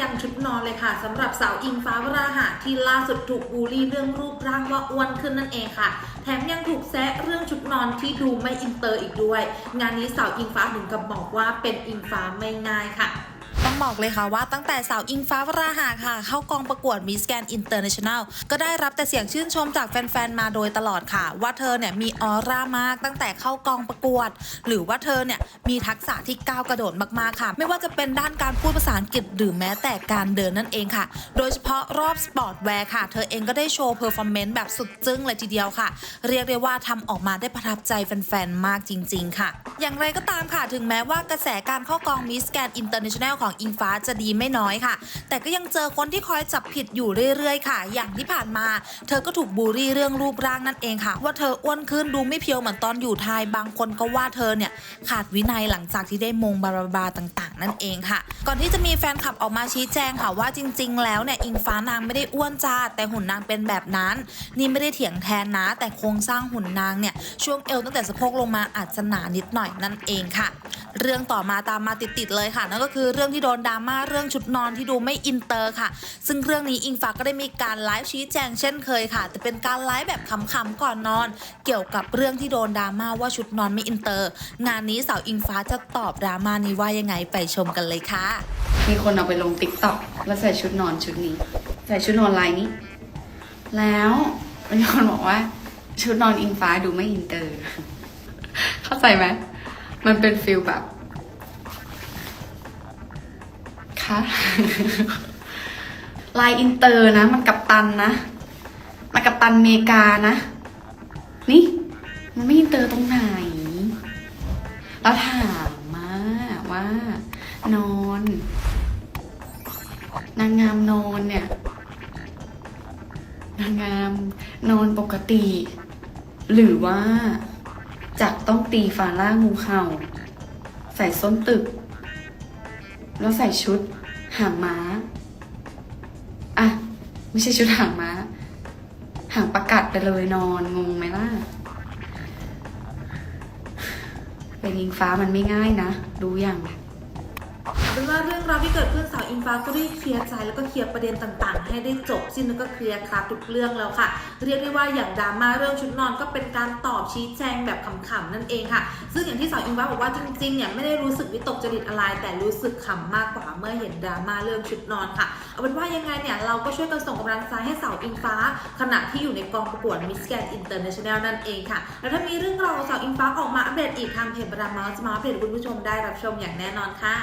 ยันชุดนอนเลยค่ะสำหรับสาวอิงฟ้าวราหะที่ล่าสุดถูกบูลลี่เรื่องรูปร่างว่าอ้วนขึ้นนั่นเองค่ะ แถมยังถูกแซะเรื่องชุดนอนที่ดูไม่อินเตอร์อีกด้วย งานนี้สาวอิงฟ้าถึงกับบอกว่าเป็นอิงฟ้าไม่ง่ายค่ะ ต้องบอกเลยค่ะว่าตั้งแต่สาวอิงฟ้าวราหะค่ะ เข้ากองประกวด Miss Grand International ก็ได้รับแต่เสียงชื่นชมจากแฟนๆ มาโดยตลอดค่ะ ว่าเธอเนี่ยมีออร่ามากตั้งแต่เข้ากองประกวด หรือว่าเธอเนี่ยมีทักษะที่ก้าวกระโดดมากๆค่ะ ไม่ว่าจะเป็นด้านการพูดภาษาอังกฤษหรือแม้แต่การเดินนั่นเองค่ะ โดยเฉพาะรอบสปอร์ตแวร์ค่ะ เธอเองก็ได้โชว์เพอร์ฟอร์แมนซ์แบบสุดจึ้งเลยทีเดียวค่ะ เรียกได้ว่าทำออกมาได้ประทับใจแฟนๆ มากจริง ๆ ค่ะ อย่างไรก็ตามค่ะ ถึงแม้ว่ากระแสการเข้ากอง Miss Grand International ของอิงฟ้าจะดีไม่น้อยค่ะ แต่ก็ยังเจอคนที่คอยจับผิดอยู่เรื่อยๆ ค่ะ อย่างที่ผ่านมา เธอก็ถูกบูลลี่เรื่องรูปร่างนั่นเองค่ะ ว่าเธออ้วนขึ้นดูไม่เพียวเหมือนตอนอยู่ไทยบางคนก็ว่าเธอเนี่ยขาดวินัยหลังจากที่ได้มงบาราบาต่างๆ นั่นเองค่ะ ก่อนที่จะมีแฟนคลับออกมาชี้แจงค่ะว่าจริง ๆ แล้วเนี่ยอิงฟ้านางไม่ได้อ้วนจ้าแต่หุ่นนางเป็นแบบนั้น นี่ไม่ได้เถียงแทนนะ แต่โครงสร้างหุ่นนางเนี่ยช่วงเอวตั้งแต่สะโพกลงมาอาจจะหนานิดหน่อยนั่นเองค่ะ เรื่องต่อมาตามมาติดๆเลยค่ะ นั่นก็คือเรื่องที่โดนดราม่าเรื่องชุดนอนที่ดูไม่อินเตอร์ค่ะ ซึ่งเรื่องนี้อิงฟ้าก็ได้มีการไลฟ์ชี้แจงเช่นเคยค่ะ แต่เป็นการไลฟ์แบบขำๆก่อนนอน เกี่ยวกับเรื่องที่โดนดราม่าว่าชุดนอนไม่อินเตอร์ งานนี้สาวอิงฟ้าจะตอบดราม่านี้ว่ายังไงไปชมกันเลยค่ะ มีคนเอาไปลงติ๊กต็อกแล้วใส่ชุดนอนชุดนี้ ใส่ชุดนอนลายนี้ แล้วมีคนบอกว่า ชุดนอนอิงฟ้าดูไม่อินเตอร์ เข้าใจไหม มันเป็นฟิลแบบคะลายอินเตอร์นะ มันกับตันนะ มันกับตันเมกานะ นี่ มันไม่อินเตอร์ตรงไหน แล้วถามมาว่า นอน นางงามนอนเนี่ย นางงามนอนปกติ หรือว่า จะต้องตีฟาล่างูเห่า ใส่ส้นตึก แล้วใส่ชุดหางม้า อะ ไม่ใช่ชุดหางม้า หางประกัดไปเลยนอนงงไหมล่ะเป็นยิงฟ้ามันไม่ง่ายนะ รู้ยังเป็นว่าเรื่องราวที่เกิดขึ้นสาวอิงฟ้าก็ได้เคลียร์ใจแล้วก็เคลียร์ประเด็นต่างๆ ให้ได้จบสิ้นแล้วก็เคลียร์คลาทุกเรื่องแล้วค่ะ เรียกได้ว่าอย่างดราม่าเรื่องชุดนอนก็เป็นการตอบชี้แจงแบบขำๆนั่นเองค่ะ ซึ่งอย่างที่สาวอิงฟ้าบอกว่าจริงๆเนี่ยไม่ได้รู้สึกวิตกจริตอะไร แต่รู้สึกขำมากกว่าเมื่อเห็นดราม่าเรื่องชุดนอนค่ะเอาเป็นว่ายังไงเนี่ยเราก็ช่วยกันส่งกำลังใจให้สาวอิงฟ้า ขณะที่อยู่ในกองประกวด Miss Grand International นั่นเองค่ะแล้วถ้ามีเรื่องราวของสาวอิงฟ้าออกมาอัปเดตอีกทางเพจบรามาจะมาอัปเดตคุณผู้ชมได้รับชมอย่างแน่นอนค่ะ